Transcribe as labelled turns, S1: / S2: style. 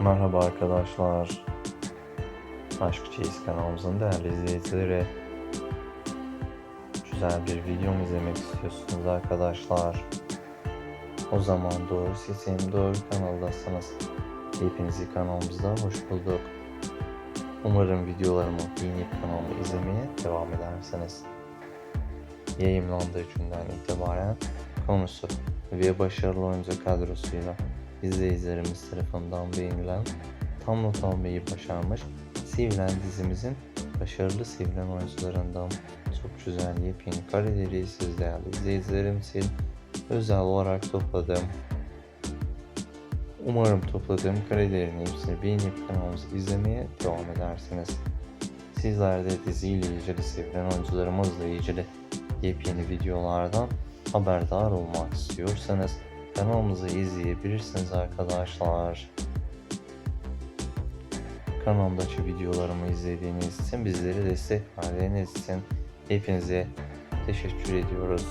S1: Merhaba arkadaşlar. Aşk Çeyiz kanalımızın değerli izleyicileri. Güzel bir video mu izlemek istiyorsunuz arkadaşlar? O zaman doğru seçim doğru kanaldasınız. Hepinizi kanalımızda hoş bulduk. Umarım videolarımı beğenip kanalımı izlemeye devam edersiniz. Yayınlandığı günden itibaren konusu ve başarılı oyuncu kadrosuyla izleyicilerimiz tarafından beğenilen tam not almayı başarmış sevilen dizimizin başarılı sevilen oyuncularından çok güzel yepyeni kareleri siz değerli izleyicilerim için özel olarak topladım. Umarım topladığım karelerin hepsini beğenip kanalımızı izlemeye devam edersiniz. Sizler de diziyle ilgili sevilen oyuncularımızla ilgili yepyeni videolardan haberdar olmak istiyorsanız kanalımızı izleyebilirsiniz arkadaşlar. Kanalımdaki videolarımı izlediğiniz için bizleri destek verdiğiniz için hepinize teşekkür ediyoruz.